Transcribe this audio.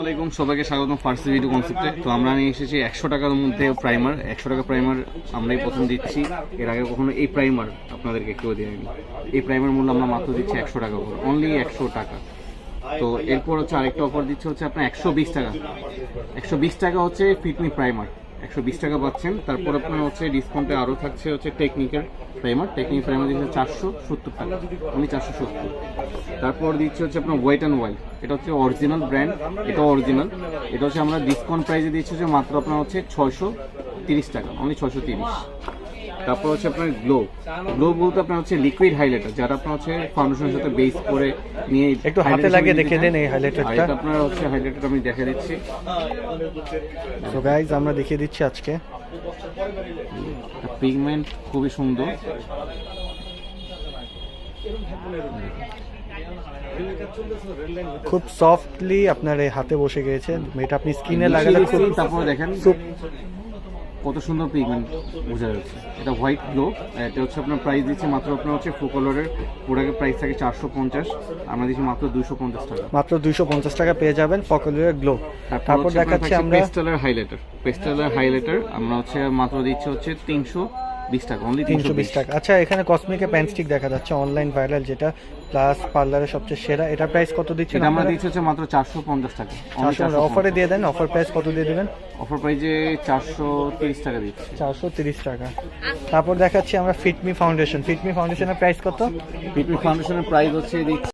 আসসালামাইকুম সবাইকে স্বাগতম ফার্স্ট ভিডিও কনসেপ্টে তো আমরা নিয়ে এসেছি একশো টাকার মধ্যে প্রাইমার একশো টাকা প্রাইমার আমরাই প্রথম দিচ্ছি। এর আগে কখনো এই প্রাইমার আপনাদেরকে কেউ দেয়নি এই প্রাইমার মূল্য আমরা মাত্র দিচ্ছি একশো টাকা করে। অনলি একশো টাকা। তো এরপর হচ্ছে আরেকটা অফার দিচ্ছে হচ্ছে আপনার একশো বিশ টাকা। একশো বিশ টাকা হচ্ছে ফিটনি প্রাইমার একশো বিশ টাকা পাচ্ছেন। তারপর আপনার হচ্ছে ডিসকাউন্টে আরও থাকছে হচ্ছে টেকনিকের ফ্রেমার টেকনিক ফ্রেমার দিচ্ছে চারশো সত্তর টাকা। উনি চারশো সত্তর। তারপর দিচ্ছে হচ্ছে আপনার হোয়াইট অ্যান্ড হোয়াইট এটা হচ্ছে অরিজিনাল ব্র্যান্ড এটা অরিজিনাল এটা হচ্ছে আমরা ডিসকাউন্ট প্রাইসে দিচ্ছি যে মাত্র আপনার হচ্ছে ছয়শো তিরিশ টাকা। উনি ছয়শো তিরিশ। তারপর হচ্ছে আপনার গ্লো গ্লো বলতে আপনার হচ্ছে লিকুইড হাইলাইটার যারা আপনার হচ্ছে ফাউন্ডেশনের সাথে বেস করে নিয়ে একটু হাতে লাগিয়ে চান। দেন এই highlighter-টা। এটা আপনার হচ্ছে হাইলাইটার আমি দেখে দিচ্ছি। সো গাইজ আমরা দেখিয়ে দিচ্ছি আজকে। পিগমেন্ট খুবই সুন্দর। খুব সফটলি আপনার এই হাতে বসে গিয়েছে। এটা আপনি স্কিনে লাগালে খুব তারপরে দেখেন। খুব- কত সুন্দর পিগমেন্ট বোঝা যাচ্ছে। এটা হোয়াইট গ্লো এটা হচ্ছে আপনার প্রাইস দিচ্ছে মাত্র আপনার হচ্ছে ফো কালারের প্রোডাক্টের প্রাইস থাকে চারশো পঞ্চাশ আমরা দিচ্ছি মাত্র দুশো পঞ্চাশ টাকা। মাত্র দুইশো পঞ্চাশ টাকা পেয়ে যাবেন ফকলের গ্লো তারপর দেখাচ্ছি আমরা পেস্টেলের হাইলাইটার পেস্টেলের হাইলাইটার আমরা হচ্ছে মাত্র দিচ্ছে হচ্ছে তিনশো বিশ টাকা অনলি তিনশো বিশ টাকা। আচ্ছা এখানে কসমিকের প্যান স্টিক দেখা যাচ্ছে অনলাইন ভাইরাল যেটা প্লাস পার্লারের সবচেয়ে সেরা। এটা প্রাইস কত দিচ্ছেন এটা আমরা দিচ্ছি হচ্ছে মাত্র চারশো পঞ্চাশ টাকা অফারে দিয়ে দেন অফার প্রাইস কত দিয়ে দেবেন? অফার প্রাইজে চারশো তিরিশ টাকা দিচ্ছি। চারশো তিরিশ টাকা। তারপর দেখাচ্ছি আমরা Fit Me foundation Fit Me ফাউন্ডেশনের প্রাইস কত? পিটমি ফাউন্ডেশনের প্রাইস হচ্ছে দিচ্ছি